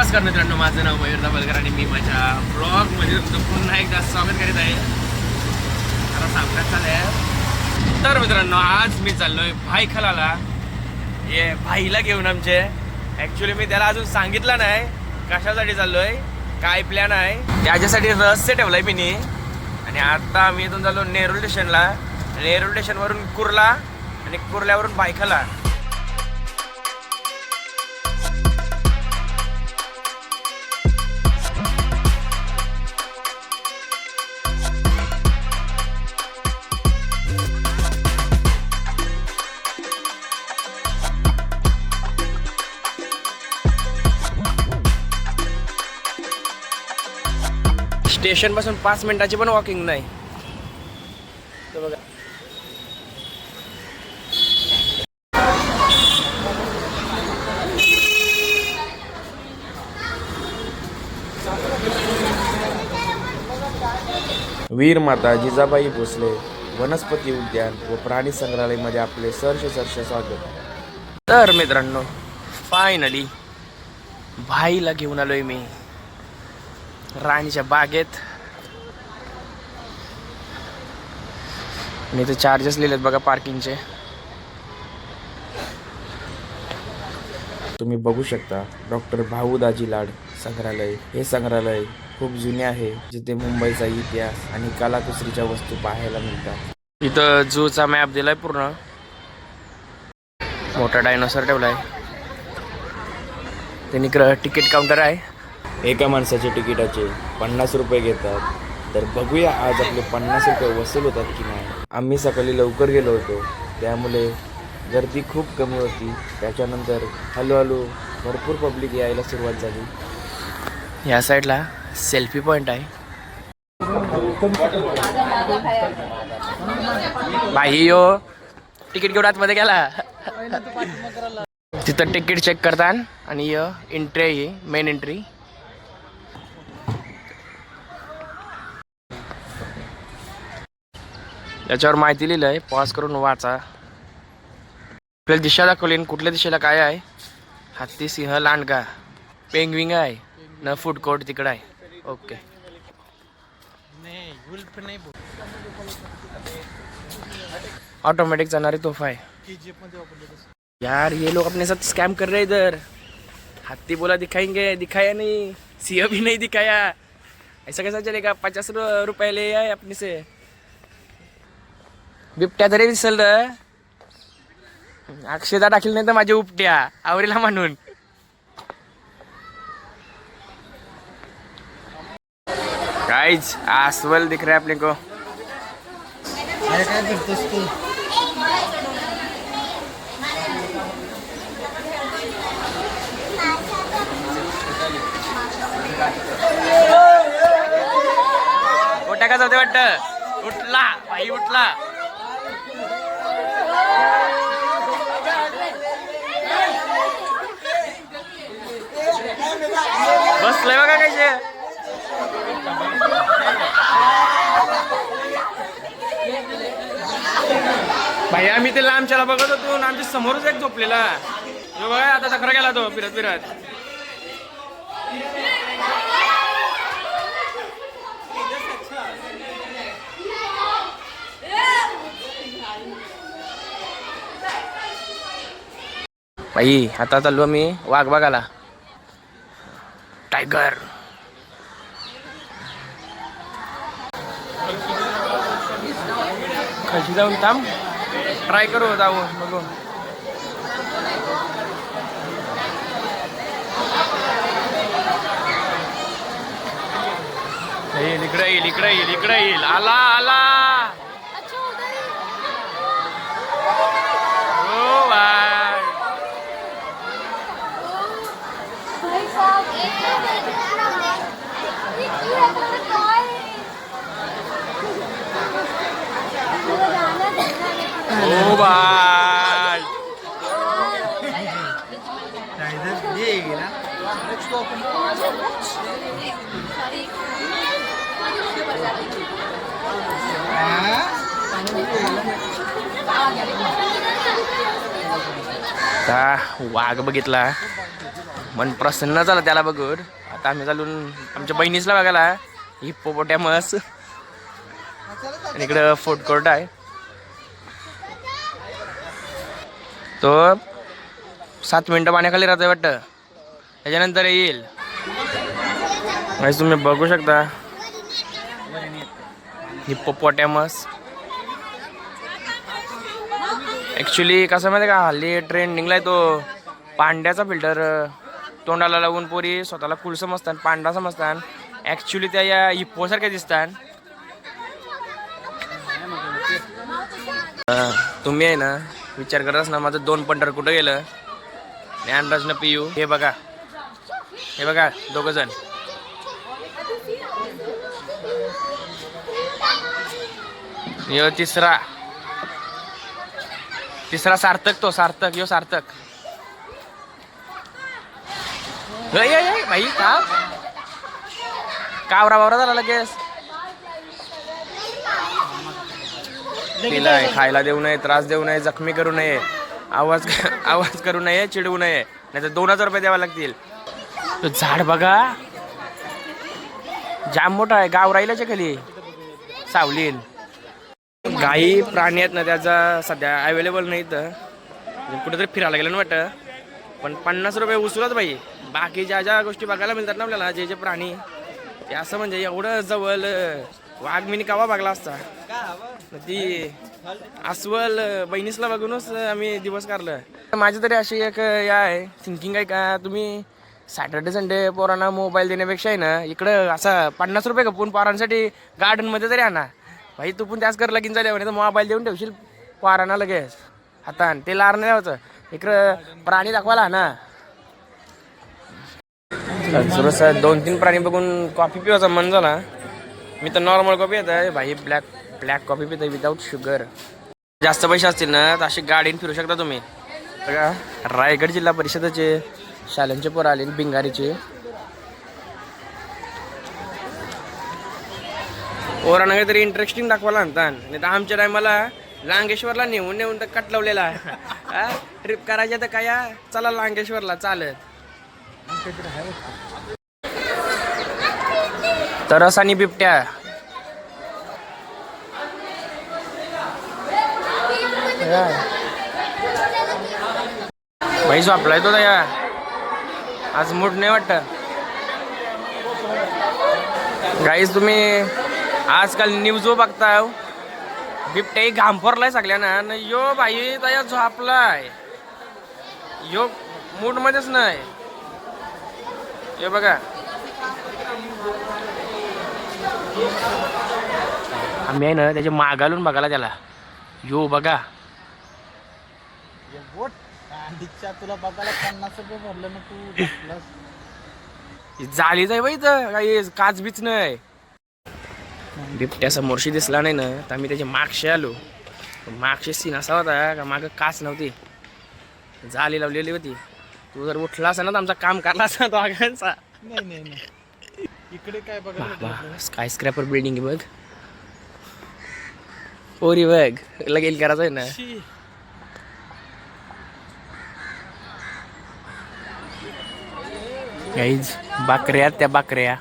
नमस्कार मित्रांनो माझं नाव मयूर दाभलकर आणि मी माझ्या ब्लॉगमध्ये तुमचं पुन्हा एकदा स्वागत करीत आहे. आता सांगण्यात चाललंय तर मित्रांनो आज मी चाललो आहे भाई खलाला ये भाईला घेऊन आमचे. ॲक्च्युली मी त्याला अजून सांगितलं नाही कशासाठी चाललो आहे काय प्लॅन आहे. त्याच्यासाठी रहस्य आहे मी आणि आता आम्ही इथून चाललो नेरूळ स्टेशनला नेरूळ स्टेशनवरून कुर्ला आणि कुर्ल्यावरून बायखाला स्टेशनपासून पाच मिनिटाची पण वॉकिंग नाही. तर बघा. वीर माता जिजाबाई भोसले वनस्पती उद्यान व प्राणी संग्रहालयमध्ये आपले सरसे सरसे स्वागत. तर मित्रांनो फायनली भाईला घेऊन आलोय मी. राणीच्या बागेत. आणि इथे चार्जेस लिहिलेत बघा पार्किंगचे तुम्ही बघू शकता डॉक्टर भाऊदाजी लाड संग्रहालय. हे संग्रहालय खूप जुने आहे जिथे मुंबईचा इतिहास आणि कलाकुसरीच्या वस्तू पाहायला मिळतात. इथं जूचा मॅप दिलाय पूर्ण. मोठा डायनोसर ठेवलाय. त्यांनी तिकीट काउंटर आहे. एका माणसाच्या तिकिटाचे पन्नास रुपये घेतात. तर बघूया आज आपले पन्नास रुपये वसूल होतात की नाही. आम्ही सकाळी लवकर गेलो होतो. त्यामुळे गर्दी खूप कमी होती. त्याच्यानंतर हळूहळू भरपूर पब्लिक यायला सुरुवात झाली. या साईडला सेल्फी पॉईंट आहे. बाई यो. तिकीट घेऊन आतमध्ये गेला. तिथं तिकीट चेक करतात आणि एंट्री आहे मेन एंट्री याच्यावर माहिती लिहिलं आहे पॉज करून वाचा. आपल्याला दिशा दाखवली कुठल्या दिशेला काय आहे? हत्ती सिंह लांडगा. पेंगविंग आहे. न फूड कोर्ट तिकडं आहे. ओके ऑटोमॅटिक जाणारी तोफा आहे. यार ये लोग अपने साथ स्कैम कर रहे इधर. हत्ती बोला दिखाएंगे. दिखाया नहीं. सिंह भी नहीं दिखाया. ऐसा कैसा चलेगा? पचास रु- रुपये ले आए अपने से. बिबट्या तरी दिसल अक्षदा टाकली नाही तर माझ्या उपट्या आवरीला म्हणून काहीच आसवल दिख रहा है अपने को. अरे का जाते वाटत उठला भाई उठला. बसलंय बघा भाई आम्ही ते लांबच्याला बघत होतो आमच्या समोरच एक झोपलेला. जो बघा आता चक्र गेला तो फिरत फिरत. बाई आता चाललो मी वाघ बघायला. टायगर खाली जाऊन थांब ट्राय करू जाऊन बघू येईल इकडे येईल इकडे येईल इकडे येईल आला आला हो बाय भाई साहब एक हो बाय. आता वाघ बघितला. मन प्रसन्न झालं त्याला बघून. आता आम्ही चालून आमच्या बहिणीसला बघायला. हिप्पोपोटॅमस. आणि इकडं फूड कोर्ट आहे. तो सात मिनटं पाण्याखाली राहतोय वाटतं. त्याच्यानंतर येईल. गाईस तुम्ही बघू शकता. हिप्पोपॉटॅमस. ॲक्च्युली कसं माहिती आहे का? हल्ली ट्रेंडिंगला आहे तो. पांड्याचा फिल्टर तोंडाला लावून पोरी स्वतःला कुल समजतात पांडा समजतात. ॲक्च्युली त्या या हिप्पोसारख्या दिसतात. तुम्ही आहे ना विचार करत ना माझं दोन पंढर कुठं गेलं? ज्ञानराजनं पियू हे बघा. हे बघा दोघं जण. यो तिसरा. तिसरा सार्थक तो सार्थक. यो सार्थक. भाई का? कावरा बावरा झाला लगेच? तिला खायला देऊ नये त्रास देऊ नये जखमी करू नये आवाज आवाज करू नये चिडवू नये नाही तर दोन हजार रुपये द्यावे लागतील. तो झाड बघा. जाम मोठा आहे गाव राहिल्याच्या खाली. सावलीन. गाई प्राणी आहेत ना त्याचा सध्या अवेलेबल नाही तर म्हणजे कुठेतरी फिरायला गेलं ना वाटतं. पण पन्नास रुपये उचलत बाई. बाकी ज्या ज्या गोष्टी बघायला मिळतात ना आपल्याला जे जे प्राणी ते असं म्हणजे एवढं जवळ वाघ मिनी कावा बघला असता? ती अस्वल बहिणीसला बघूनच आम्ही दिवस काढलं. माझी तरी अशी एक या आहे थिंकिंग आहे का तुम्ही सॅटर्डे संडे पोरांना मोबाईल देण्यापेक्षा आहे ना इकडं असा पन्नास रुपये खपून पोरांसाठी गार्डनमध्ये तरी आणा. भाई तू पण त्याच कर लगीन झाल्या तर मोबाईल देऊन ठेवशील पोरांना लगेच. हातान ते लार नाही होतं इकडं प्राणी दाखवायला ना दोन तीन प्राणी बघून कॉफी पिवायचा मन झाला. मी तर नॉर्मल कॉफी येत आहे भाई ब्लॅक ब्लॅक कॉफी पित विदाऊट शुगर जास्त पैसे असतील ना तर अशी गाडीने फिरू शकता तुम्ही. बघा रायगड जिल्हा परिषदेचे शालेंचे पोरं आले बिंगारीचे पोरांना काहीतरी इंटरेस्टिंग दाखवायला आणतात. नाही तर आमच्या टायमाला लांगेश्वरला नेऊन नेऊन तर कट लावलेला. ट्रिप करायच्या तर काय या? चला लांगेश्वरला चालत तरस आणि बिबट्या. भाई झोपलाय तो या आज मूड नाही वाटत. गाईज तुम्ही आजकाल न्यूज बघता हो. बिबट्याही घामफोरलाय सगळ्यांना यो भाई तया झोपलाय. यो मूड मध्येच नाही. हे बघा. आम्ही आहे ना त्याच्या मागालून बघायला त्याला. यो बघा. दीक्षा तुला बघायला पन्नास रुपये भरलं ना तू. बसलास. झालीच आहे बाई काही काच बीच नाही. बिबट्या समोरशी दिसला नाही ना तर आम्ही त्याच्या मागशी आलो. मागशी सीन असा होता का मागं काच नव्हती. जाली लावलेली होती. तू जर उठला असा ना तर आमचा काम करला असता तो आगांचा. नाही नाही. इकडे काय भेटलं? स्काय स्क्रॅपर बिल्डिंग आहे बघ पोरी बघ लगेल करायचं आहे ना. गाईज बाकऱ्या त्या बाकऱ्या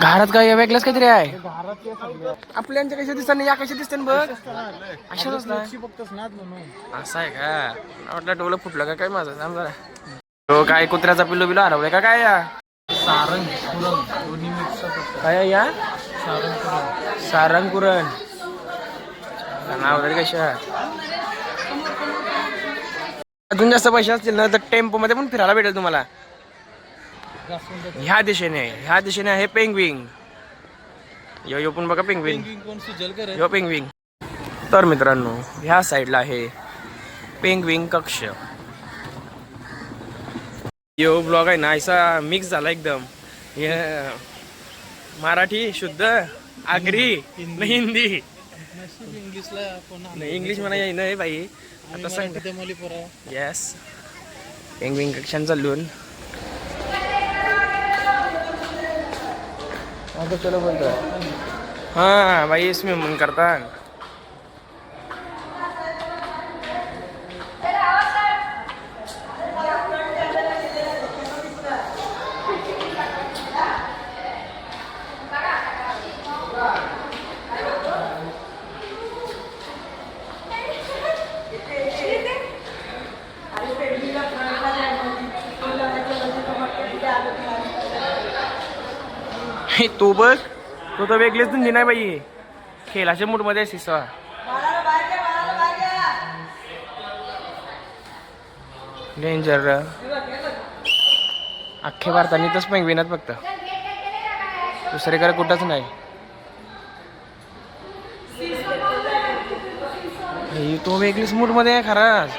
घरात काय वेगळंच काहीतरी आहे. आपल्यांच्या कशा दिसतात या कशा दिसतात बघ. अशाच ना. असं आहे का? वाटलं डोलं फुटलं का? काय माझं? थांब जरा. तो काय कुत्र्याचा पिल्लू बिलो हरवलाय का? काय या. काय या सारंग पुरण सारंगपुरण नाव तरी कशा अजून जास्त पैसे असतील ना तर टेम्पो मध्ये पण फिरायला भेटेल तुम्हाला. ह्या दिशेने ह्या दिशेने आहे पेंगविंग यो यो पण बघा पेंगविंग कोण सुजल कर? यो पेंगविंग तर मित्रांनो ह्या साईडला आहे पेंगविंग कक्ष. यो ब्लॉग आहे ना असा मिक्स झाला एकदम. हे मराठी शुद्ध आगरी हिंदी. नाही इंग्लिश म्हणा येई नाही बाई. आता सांग. येस पेंगविंग कक्षान चालून आता चलो बोलतो हा बाई स्विमिंग करतात तो बघ. तो तर वेगळीच धुंदी नाही बाई. खेळाच्या मूडमध्ये आहेस सिसवा डेंजर अख्ख्या भारताने पण पेंगविनात फक्त. दुसरीकडे कुठंच नाही. तो वेगळीच मूडमध्ये आहे खराच.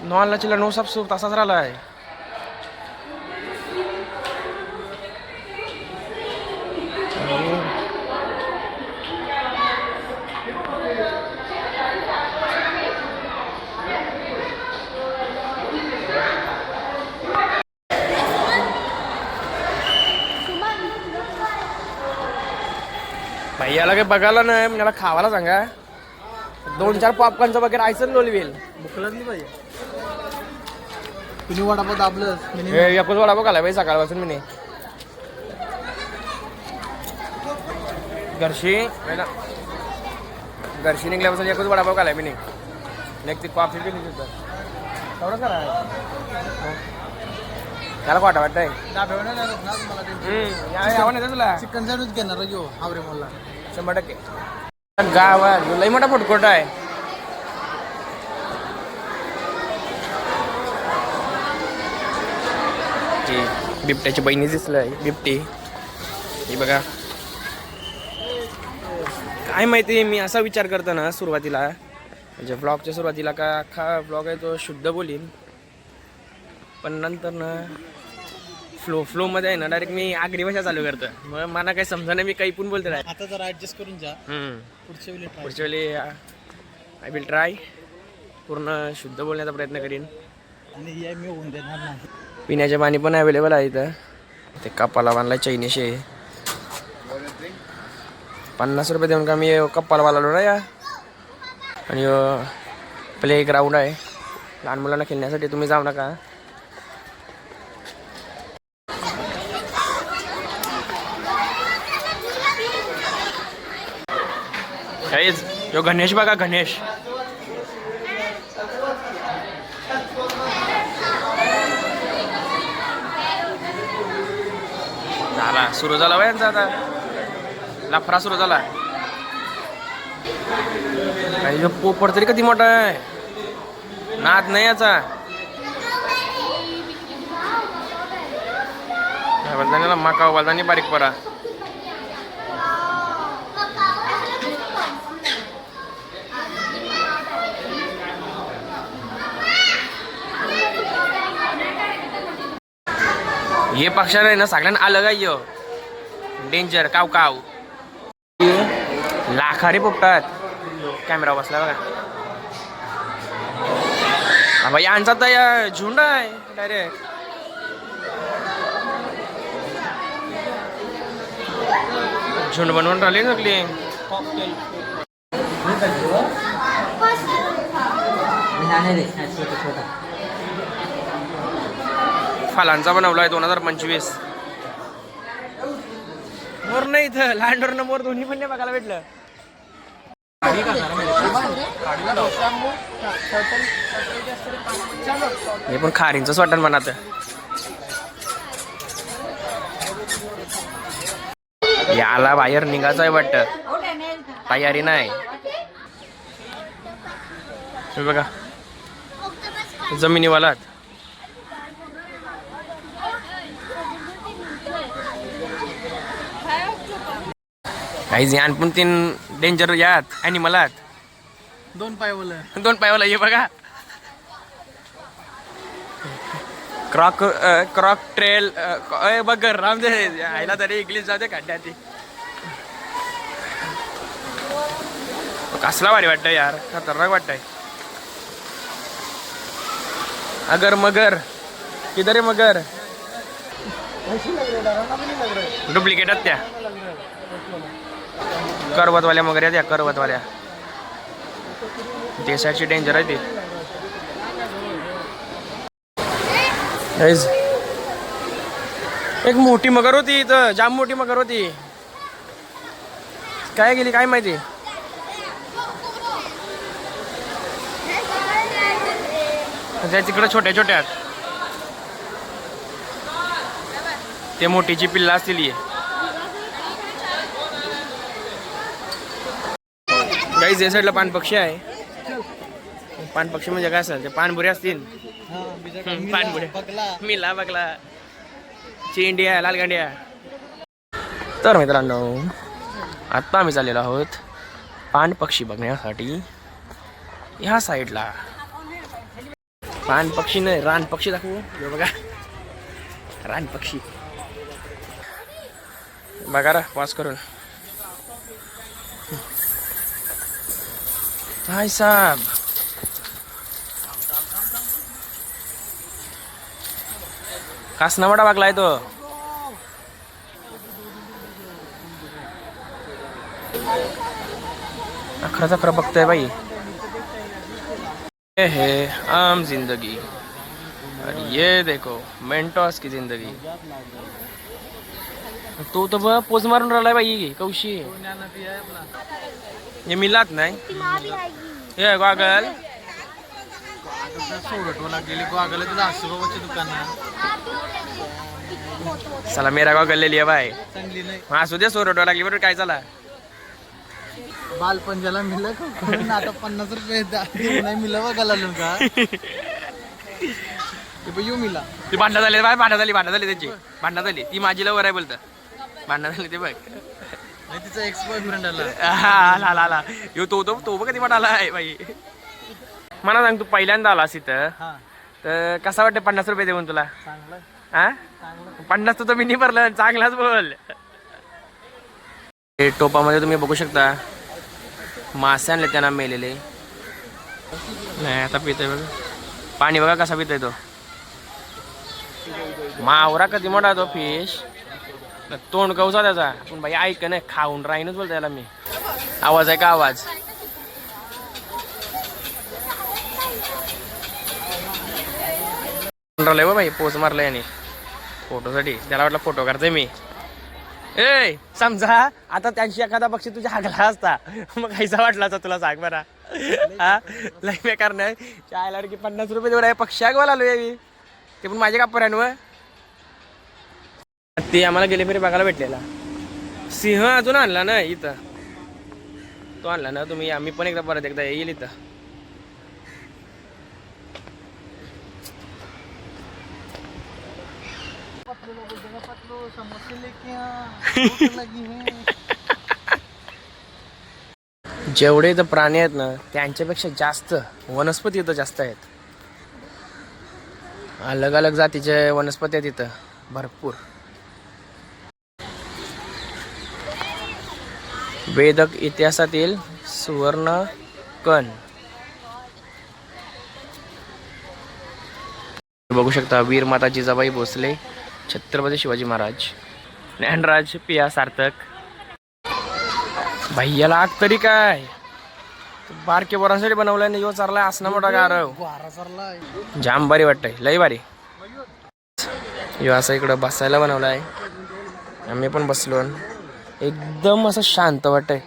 नॉनला चिला नो सापसूप तसाच राहिला आहे याला काही बघायला नाही म्हणजे याला खावायला सांगा. दोन चार पॉपकॉर्नचं बकेट आयसन लोलवेल. पाहिजे तुम्ही वडापाव हे एकच वडापाव खाला बाई सकाळपासून मी घरशी है ना. घरशी निघल्यापासून एकच वडापाव खालाय मी नाही एक ती कॉफी नाही तेवढं करा. त्याला वाटा वाटतंय. तुला. चिकन सँडविच घेणार घेऊ हावरे मला शंभर टक्के. गावात लई मोठा फुटकोट आहे. बिबट्याची बहिणी दिसलंय बिबटी. ही बघा. काय माहिती मी असा विचार करतो ना सुरुवातीला म्हणजे ब्लॉगच्या सुरुवातीला का अख्खा ब्लॉग आहे तो शुद्ध बोलीन. पण नंतर ना फ्लो फ्लोमध्ये आहे ना डायरेक्ट मी आगरी भाषा चालू करतो मग मला काही समजा मी काही पण बोलते नाही आता जरा ऍडजस्ट करून जा. हम्म. पुढच्या वेळी try. पुढच्या वेळी आय विल ट्राय पूर्ण शुद्ध बोलण्याचा प्रयत्न करीन. आणि ही मी होऊन देणार नाही. पिण्याचे पाणी पण अवेलेबल आहे इथं. ते कपाला बांधलाय चैनीशे पन्नास रुपये देऊन का मी कप्पाला बांधलो ना या? आणि प्ले ग्राउंड आहे. लहान मुलांना खेळण्यासाठी तुम्ही जाऊ नका. काहीच यो गणेश बघा गणेश झाला. सुरू झाला वय यांचा आता. लफरा सुरू झाला. काही पोपड तरी कधी मोठा आहे. नाद नाही याचा. बलदानीला मका बलदानी बारीक पडा हे पक्षाला आहे ना सगळ्यांना अलग आहे डेंजर काव काव. लाखारी पोपटात कॅमेरा बसला बघा. बाबा यांचा तर या झुंड आहे डायरेक्ट झुंड बनवून राहिली नकली फालांचा बनवलाय दोन हजार पंचवीस. मोर नाही इथं लँडवर न मोर दोन्ही पण नाही बघायला भेटलं. हे पण खारींच वाटण म्हणत याला बाहेर निघायचं आहे वाटत. तयारी नाही. बघा. जमिनीवालात. काही ज्ञान पण तीन डेंजर यात ॲनिमलात दोन पाय बोल दोन पायवाला ये बघा. क्रॉक क्रॉक ट्रेल अय बघ राम दे. आईला तरी इंग्लिश जाते खड्ड्यात ती. कसला भारी वाटतं यार खतरनाक वाटतंय. अगर मगर किधर आहे मगर? डुप्लिकेट आहेत त्या करवतवाल्या आहेत या करवतवाल्या. साईडची डेंजर आहे ती. एक मोठी मगर होती इथं जाम मोठी मगर होती. काय गेली काय माहिती? तिकडं छोट्या छोट्या. ते मोठीची पिल्ला असतील काही जे साईडला पानपक्षी आहे. पानपक्षी म्हणजे काय असेल ते पानबुरे असतील. हा, हम्म, मिला, बगला चिंडिया लालगंड्या तर मित्रांनो आत्ता आम्ही चाललेलो आहोत पान पक्षी बघण्यासाठी. ह्या साईडला. पान पक्षी नाही रान पक्षी दाखवू. बघा. रान पक्षी. बघा रा पास करून. हाय साहेब कासना मोठा बागलाय तो अखरा अखरा बघतोय बाई ये है आम जिंदगी और ये देखो मेंटॉस की जिंदगी तो तो बघ मारून राहिलाय बाई कौशी हे मिलात नाही. हे गॉगल. चला मेरा गॉगल ले लिया बाय नाही. असू दे सोरटवा लागली बरोबर काय चला बालपंजाला मिळलं का? करून आता पन्नास रुपये नाही मिळलं बघा लागलो का? ते पण येऊ मिला. ती भांडणं झाली बाय भांडणं झाली भांडणं झाली त्याची. भांडणं झाली. ती माझी लवर आहे बोलतं. भांडणं झाली ते बघ. तिचा एक्स बॉयफ्रेंड आला. हा, आला आला आला. यो तो तो तो बघ कधी म्हणाला आहे बाई. मला सांग तू पहिल्यांदा आलास इथं? हा. तर कसा वाटतं पन्नास रुपये देऊन तुला? चांगलं. हा? पन्नास तर मी नाही भरलं चांगलाच बोल. हे टोपामध्ये तुम्ही बघू शकता. मासे आणले त्यांना मेलेले. नाही आता पितोय बघा. पाणी बघा कसा पितोय तो. मावरा कधी मोठा तो फिश तोंड कवसा त्याचा. पण बाई ऐक नाही खाऊन राहीनच बोलतो त्याला मी. आवाज आहे का आवाज? राहिलंय बाई पोच मारलाय याने. फोटोसाठी. त्याला वाटलं फोटो काढतोय मी. ए समजा आता त्यांची एखादा पक्षी तुझ्या हागला असता. मग कायचा वाटला असता तुला सांग बरा. हा? लई बेकार नाही. चायला की पन्नास रुपये देऊ पक्षी हागवायला आलो मी. ते पण माझ्या कापऱ्यांवर ते आम्हाला गेले फेरी बघायला भेटलेला. सिंह अजून आणला ना इथं. तो आणला ना तुम्ही आम्ही पण एकदा परत एकदा येईल इथं. जेवढे इथं प्राणी आहेत ना त्यांच्यापेक्षा जास्त वनस्पती इथं जास्त आहेत. अलग अलग जातीचे वनस्पती आहेत इथं भरपूर. वेदक इतिहासातील सुवर्ण कण बघू शकता वीर माता जिजाबाई भोसले छत्रपती शिवाजी महाराज ज्ञानराज पिया सार्थक. भैयाला आग तरी काय? बारके बोरांसाठी बनवलाय ना यो चारलाय असना मोठा गारव. जाम भारी वाटतंय लई भारी. यो असं इकडं बसायला बनवलाय. आम्ही पण बसलो. एकदम असं शांत वाटतंय.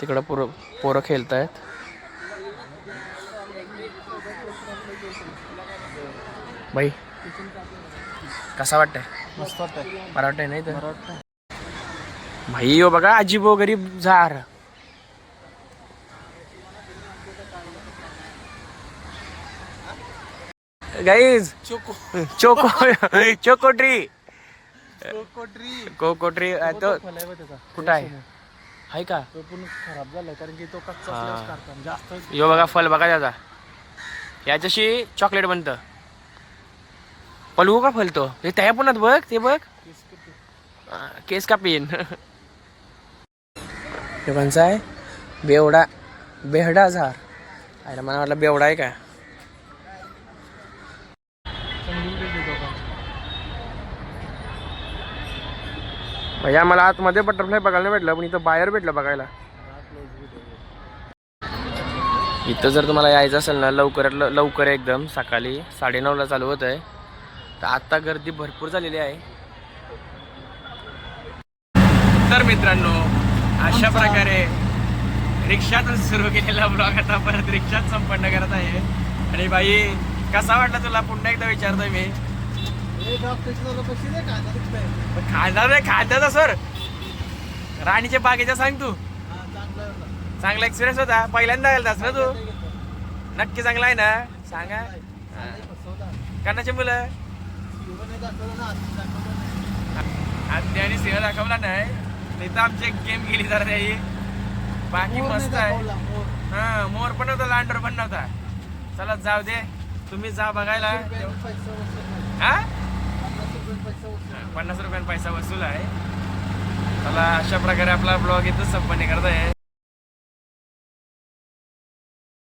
तिकडं पोरं पोरं खेळतायत. बाई कसा वाटतंय? मस्त वाटतंय. बरं वाटतंय नाही तर? भाई यो बघा अजिबो गरीब जार guys choco. Choco choco tree choco tree cocoa tree तो कुठं आहे? आहे का? तो पण खराब झालाय कारण की तो कच्चा हा. असल्यावर काढतात जास्त यो बघा फल बघा त्याचा. याच्याशी चॉकलेट बनतं. पलवू का फलतो हे त्या पण बघ ते बघ. हा, केस का पेन हे कोणचा आहे बेवडा बेहडा झार. आयला मला वाटलं बेवडा आहे का? म्हणजे आम्हाला आतमध्ये बटरफ्लाय बघायला नाही भेटलं पण इथं बाहेर भेटलं बघायला. इथं जर तुम्हाला यायचं असेल ना लवकर लवकर एकदम सकाळी साडेनऊला चालू होत आहे तर आता गर्दी भरपूर झालेली आहे. तर मित्रांनो अशा प्रकारे रिक्षातून सुरू केलेला ब्लॉग आता परत रिक्षात संपन्न करत आहे. आणि बाई कसा वाटला तुला? पुन्हा एकदा विचारतोय मी. खाणार नाही खाद्याचा सर. राणीच्या बागेच्या सांग तू. चांगला एक्सपिरियन्स होता. पहिल्यांदा गेलतास ना तू. नक्की चांगला आहे ना? सांगा. कानाचे मुलं? आणि सिंह दाखवला नाही. नाही. तर आमची एक गेम गेली जरा त्याची. बाकी मस्त आहे. हा मोर पण नव्हता लांडर पण नव्हता. चला जाऊ दे. तुम्ही जा बघायला. हा पन्नास रुपये पैसा वसूल झाला. पन्नास रुपयां पैसा वसूल आहे. चला अशा प्रकारे आपला ब्लॉग इथं संपन्न करत आहे